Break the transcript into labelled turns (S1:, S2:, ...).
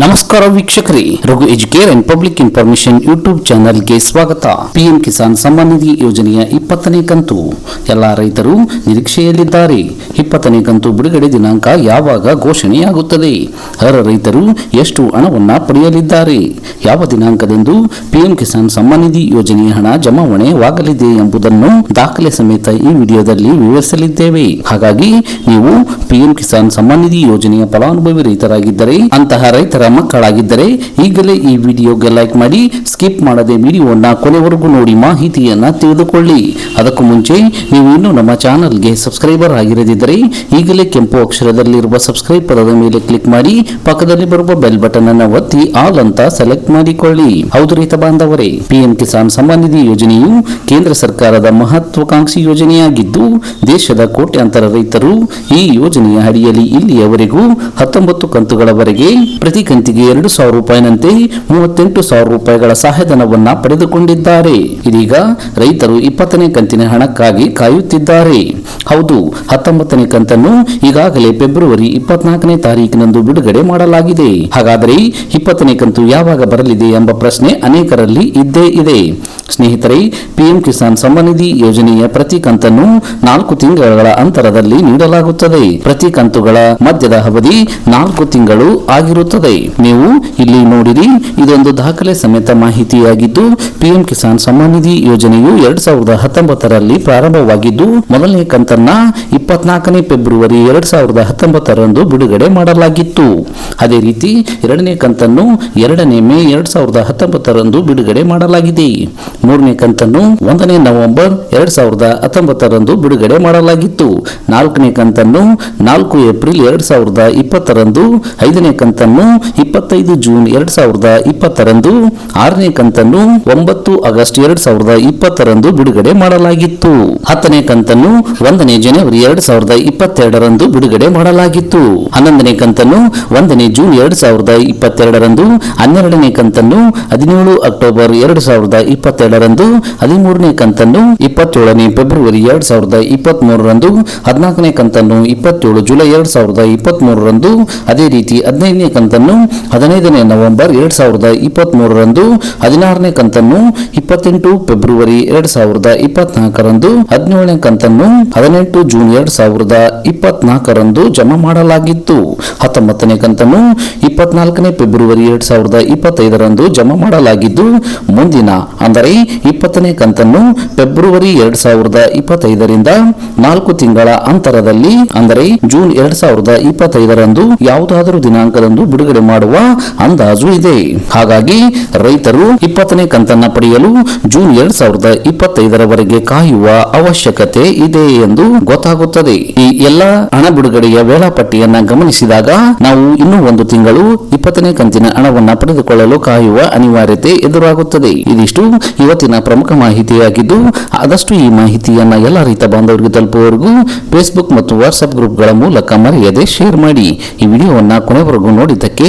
S1: ನಮಸ್ಕಾರ ವೀಕ್ಷಕರೇ, Raghu educare and public information YouTube ಚಾನೆಲ್ಗೆ ಸ್ವಾಗತ. ಪಿಎಂ ಕಿಸಾನ್ ಸಮ್ಮಾನ್ ನಿಧಿ ಯೋಜನೆಯ ಇಪ್ಪತ್ತನೇ ಕಂತು. ಎಲ್ಲ ರೈತರು ನಿರೀಕ್ಷೆಯಲ್ಲಿದ್ದಾರೆ. ಇಪ್ಪತ್ತನೇ ಕಂತು ಬಿಡುಗಡೆ ದಿನಾಂಕ ಯಾವಾಗ ಘೋಷಣೆಯಾಗುತ್ತದೆ? ಅರ್ಹ ರೈತರು ಎಷ್ಟು ಹಣವನ್ನ ಪಡೆಯಲಿದ್ದಾರೆ? ಯಾವ ದಿನಾಂಕದಂದು ಪಿಎಂ ಕಿಸಾನ್ ಸಮ್ಮಾನ್ ನಿಧಿ ಯೋಜನೆಯ ಹಣ ಜಮಾವಣೆವಾಗಲಿದೆ ಎಂಬುದನ್ನು ದಾಖಲೆ ಸಮೇತ ಈ ವಿಡಿಯೋದಲ್ಲಿ ವಿವರಿಸಲಿದ್ದೇವೆ. ಹಾಗಾಗಿ ನೀವು ಪಿಎಂ ಕಿಸಾನ್ ಸಮ್ಮಾನ್ ನಿಧಿ ಯೋಜನೆಯ ಫಲಾನುಭವಿ ರೈತರಾಗಿದ್ದರೆ ಅಂತಹ ರೈತರ ಮಕ್ಕಳಾಗಿದ್ದರೆ ಈಗಲೇ ಈ ವಿಡಿಯೋಗೆ ಲೈಕ್ ಮಾಡಿ, ಸ್ಕಿಪ್ ಮಾಡದೆ ವಿಡಿಯೋವನ್ನು ಕೊನೆವರೆಗೂ ನೋಡಿ ಮಾಹಿತಿಯನ್ನ ತಿಳಿದುಕೊಳ್ಳಿ. ಅದಕ್ಕೂ ಮುಂಚೆ ನೀವು ಇನ್ನೂ ನಮ್ಮ ಚಾನಲ್ಗೆ ಸಬ್ಸ್ಕ್ರೈಬರ್ ಆಗಿರದಿದ್ದರೆ ಈಗಲೇ ಕೆಂಪು ಅಕ್ಷರದಲ್ಲಿರುವ ಸಬ್ಸ್ಕ್ರೈಬ್ ಪದದ ಮೇಲೆ ಕ್ಲಿಕ್ ಮಾಡಿ, ಪಕ್ಕದಲ್ಲಿ ಬರುವ ಬೆಲ್ ಬಟನ್ ಅನ್ನು ಒತ್ತಿ ಆಲ್ ಅಂತ ಸೆಲೆಕ್ಟ್ ಮಾಡಿಕೊಳ್ಳಿ. ಹೌದು ರೈತ ಬಾಂಧವರೇ, ಪಿಎಂ ಕಿಸಾನ್ ಸಮ್ಮಾನ್ ನಿಧಿ ಯೋಜನೆಯು ಕೇಂದ್ರ ಸರ್ಕಾರದ ಮಹತ್ವಾಕಾಂಕ್ಷಿ ಯೋಜನೆಯಾಗಿದ್ದು, ದೇಶದ ಕೋಟ್ಯಾಂತರ ರೈತರು ಈ ಯೋಜನೆಯ ಅಡಿಯಲ್ಲಿ ಇಲ್ಲಿಯವರೆಗೂ ಹತ್ತೊಂಬತ್ತು ಕಂತುಗಳವರೆಗೆ ಪ್ರತಿ ಕಂತಿಗೆ ಎರಡು ಸಾವಿರ ರೂಪಾಯಿನಂತೆ ಮೂವತ್ತೆಂಟು ಸಾವಿರ ರೂಪಾಯಿಗಳ ಸಹಾಯಧನವನ್ನ ಪಡೆದುಕೊಂಡಿದ್ದಾರೆ. ಇದೀಗ ರೈತರು ಇಪ್ಪತ್ತನೇ ಕಂತಿನ ಹಣಕ್ಕಾಗಿ ಕಾಯುತ್ತಿದ್ದಾರೆ. ಹೌದು, ಹತ್ತೊಂಬತ್ತನೇ ಕಂತನ್ನು ಈಗಾಗಲೇ ಫೆಬ್ರವರಿ ಇಪ್ಪತ್ನಾಲ್ಕನೇ ತಾರೀಕಿನಂದು ಬಿಡುಗಡೆ ಮಾಡಲಾಗಿದೆ. ಹಾಗಾದರೆ ಇಪ್ಪತ್ತನೇ ಕಂತು ಯಾವಾಗ ಬರಲಿದೆ ಎಂಬ ಪ್ರಶ್ನೆ ಅನೇಕರಲ್ಲಿ ಇದ್ದೇ ಇದೆ. ಸ್ನೇಹಿತರೆ, ಪಿಎಂ ಕಿಸಾನ್ ಸಮ್ಮಾನ ನಿಧಿ ಯೋಜನೆಯ ಪ್ರತಿ ಕಂತನ್ನು ನಾಲ್ಕು ತಿಂಗಳ ಅಂತರದಲ್ಲಿ ನೀಡಲಾಗುತ್ತದೆ. ಪ್ರತಿ ಕಂತುಗಳ ಮಧ್ಯದ ಅವಧಿ ನಾಲ್ಕು ತಿಂಗಳು ಆಗಿರುತ್ತದೆ. ನೀವು ಇಲ್ಲಿ ನೋಡಿರಿ, ಇದೊಂದು ದಾಖಲೆ ಸಮೇತ ಮಾಹಿತಿಯಾಗಿದ್ದು, ಪಿಎಂ ಕಿಸಾನ್ ಸಮ್ಮಾನ್ ನಿಧಿ ಯೋಜನೆಯು ಎರಡ್ ಸಾವಿರದ ಹತ್ತೊಂಬತ್ತರಲ್ಲಿ ಪ್ರಾರಂಭವಾಗಿದ್ದು, ಮೊದಲನೇ ಕಂತನ್ನ ಇಪ್ಪತ್ನಾಲ್ಕನೇ ಫೆಬ್ರವರಿ ಎರಡ್ ಸಾವಿರದ ಹತ್ತೊಂಬತ್ತರಂದು ಬಿಡುಗಡೆ ಮಾಡಲಾಗಿತ್ತು. ಅದೇ ರೀತಿ, ಎರಡನೇ ಕಂತನ್ನು ಎರಡನೇ ಮೇ ಎರಡ್ ಸಾವಿರದ ಹತ್ತೊಂಬತ್ತರಂದು ಬಿಡುಗಡೆ ಮಾಡಲಾಗಿದೆ. ಮೂರನೇ ಕಂತನ್ನು ಒಂದನೇ ನವೆಂಬರ್ ಎರಡ್ ಸಾವಿರದ ಹತ್ತೊಂಬತ್ತರಂದು ಬಿಡುಗಡೆ ಮಾಡಲಾಗಿತ್ತು. ನಾಲ್ಕನೇ ಕಂತನ್ನು ನಾಲ್ಕು ಏಪ್ರಿಲ್ ಎರಡ್ ಸಾವಿರದ ಇಪ್ಪತ್ತರಂದು, ಐದನೇ ಕಂತನ್ನು ಇಪ್ಪತ್ತೈದು ಜೂನ್ ಎರಡ್ ಸಾವಿರದ ಇಪ್ಪತ್ತರಂದು, ಆರನೇ ಕಂತನ್ನು ಒಂಬತ್ತು ಆಗಸ್ಟ್ ಎರಡ್ ಸಾವಿರದ ಇಪ್ಪತ್ತರಂದು ಬಿಡುಗಡೆ ಮಾಡಲಾಗಿತ್ತು. ಹತ್ತನೇ ಕಂತನ್ನು ಒಂದನೇ ಜನವರಿ ಎರಡ್ ಸಾವಿರದ ಇಪ್ಪತ್ತೆರಡರಂದು ಬಿಡುಗಡೆ ಮಾಡಲಾಗಿತ್ತು. ಹನ್ನೊಂದನೇ ಕಂತನ್ನು ಒಂದನೇ ಜೂನ್ ಎರಡ್ ಸಾವಿರದ ಇಪ್ಪತ್ತೆರಡರಂದು, ಹನ್ನೆರಡನೇ ಕಂತನ್ನು ಹದಿನೇಳು ಅಕ್ಟೋಬರ್ ಎರಡ್ ಸಾವಿರದ ಇಪ್ಪತ್ತೆರಡರಂದು, ಹದಿಮೂರನೇ ಕಂತನ್ನು ಇಪ್ಪತ್ತೇಳನೇ ಫೆಬ್ರವರಿ ಎರಡ್ ಸಾವಿರದ ಇಪ್ಪತ್ತ್ ಮೂರರಂದು ಹದಿನಾಲ್ಕನೇ ಕಂತನ್ನು ಇಪ್ಪತ್ತೇಳು ಜುಲೈ ಎರಡ್ ಸಾವಿರದ ಇಪ್ಪತ್ತ್ ಮೂರರಂದು ಅದೇ ರೀತಿ ಹದಿನೈದನೇ ಕಂತನ್ನು ಹದಿನೈದನೇ ನವೆಂಬರ್ ಎರಡ್ ಸಾವಿರದ ಇಪ್ಪತ್ತ್ ಮೂರರಂದು ಹದಿನಾರನೇ ಕಂತನ್ನು ಇಪ್ಪತ್ತೆಂಟು ಫೆಬ್ರವರಿ ಎರಡ್ ಸಾವಿರದ ಇಪ್ಪತ್ನಾಲ್ಕರಂದು, ಹದಿನೇಳನೇ ಕಂತನ್ನು ಹದಿನೆಂಟು ಜೂನ್ ಎರಡು ಸಾವಿರದ ಇಪ್ಪತ್ನಾಲ್ಕರಂದು ಜಮಾ ಮಾಡಲಾಗಿತ್ತು. ಹತ್ತೊಂಬತ್ತನೇ ಕಂತನ್ನು ಇಪ್ಪತ್ನಾಲ್ಕನೇ ಫೆಬ್ರವರಿ ಎರಡು ಸಾವಿರದ ಇಪ್ಪತ್ತೈದರಂದು ಜಮಾ ಮಾಡಲಾಗಿದ್ದು, ಮುಂದಿನ ಅಂದರೆ ಇಪ್ಪತ್ತನೇ ಕಂತನ್ನು ಫೆಬ್ರವರಿ ಎರಡು ಸಾವಿರದ ಇಪ್ಪತ್ತೈದರಿಂದ ನಾಲ್ಕು ತಿಂಗಳ ಅಂತರದಲ್ಲಿ, ಅಂದರೆ ಜೂನ್ ಎರಡ್ ಸಾವಿರದ ಇಪ್ಪತ್ತೈದರಂದು ಯಾವುದಾದರೂ ದಿನಾಂಕದಂದು ಬಿಡುಗಡೆ ಮಾಡುವ ಅಂದಾಜು ಇದೆ. ಹಾಗಾಗಿ ರೈತರು ಇಪ್ಪತ್ತನೇ ಕಂತನ್ನ ಪಡೆಯಲು ಜೂನ್ ಎರಡ್ ಸಾವಿರದ ಇಪ್ಪತ್ತೈದರವರೆಗೆ ಕಾಯುವ ಅವಶ್ಯಕತೆ ಇದೆ ಎಂದು ಗೊತ್ತಾಗುತ್ತದೆ. ಈ ಎಲ್ಲ ಹಣ ಬಿಡುಗಡೆಯ ವೇಳಾಪಟ್ಟಿಯನ್ನ ಗಮನಿಸಿದಾಗ ನಾವು ಇನ್ನೂ ಒಂದು ತಿಂಗಳು ಇಪ್ಪತ್ತನೇ ಕಂತಿನ ಹಣವನ್ನ ಪಡೆದುಕೊಳ್ಳಲು ಕಾಯುವ ಅನಿವಾರ್ಯತೆ ಎದುರಾಗುತ್ತದೆ. ಇದಿಷ್ಟು ಇವತ್ತಿನ ಪ್ರಮುಖ ಮಾಹಿತಿಯಾಗಿದ್ದು, ಆದಷ್ಟು ಈ ಮಾಹಿತಿಯನ್ನ ಎಲ್ಲ ರೈತ ಬಾಂಧವರಿಗೆ ತಲುಪುವವರೆಗೂ ಫೇಸ್ಬುಕ್ ಮತ್ತು ವಾಟ್ಸ್ಆಪ್ ಗ್ರೂಪ್ಗಳ ಮೂಲಕ ಮರೆಯದೆ ಶೇರ್ ಮಾಡಿ. ಈ ವಿಡಿಯೋವನ್ನ ಕೊನೆವರೆಗೂ ನೋಡಿದ್ದಕ್ಕೆ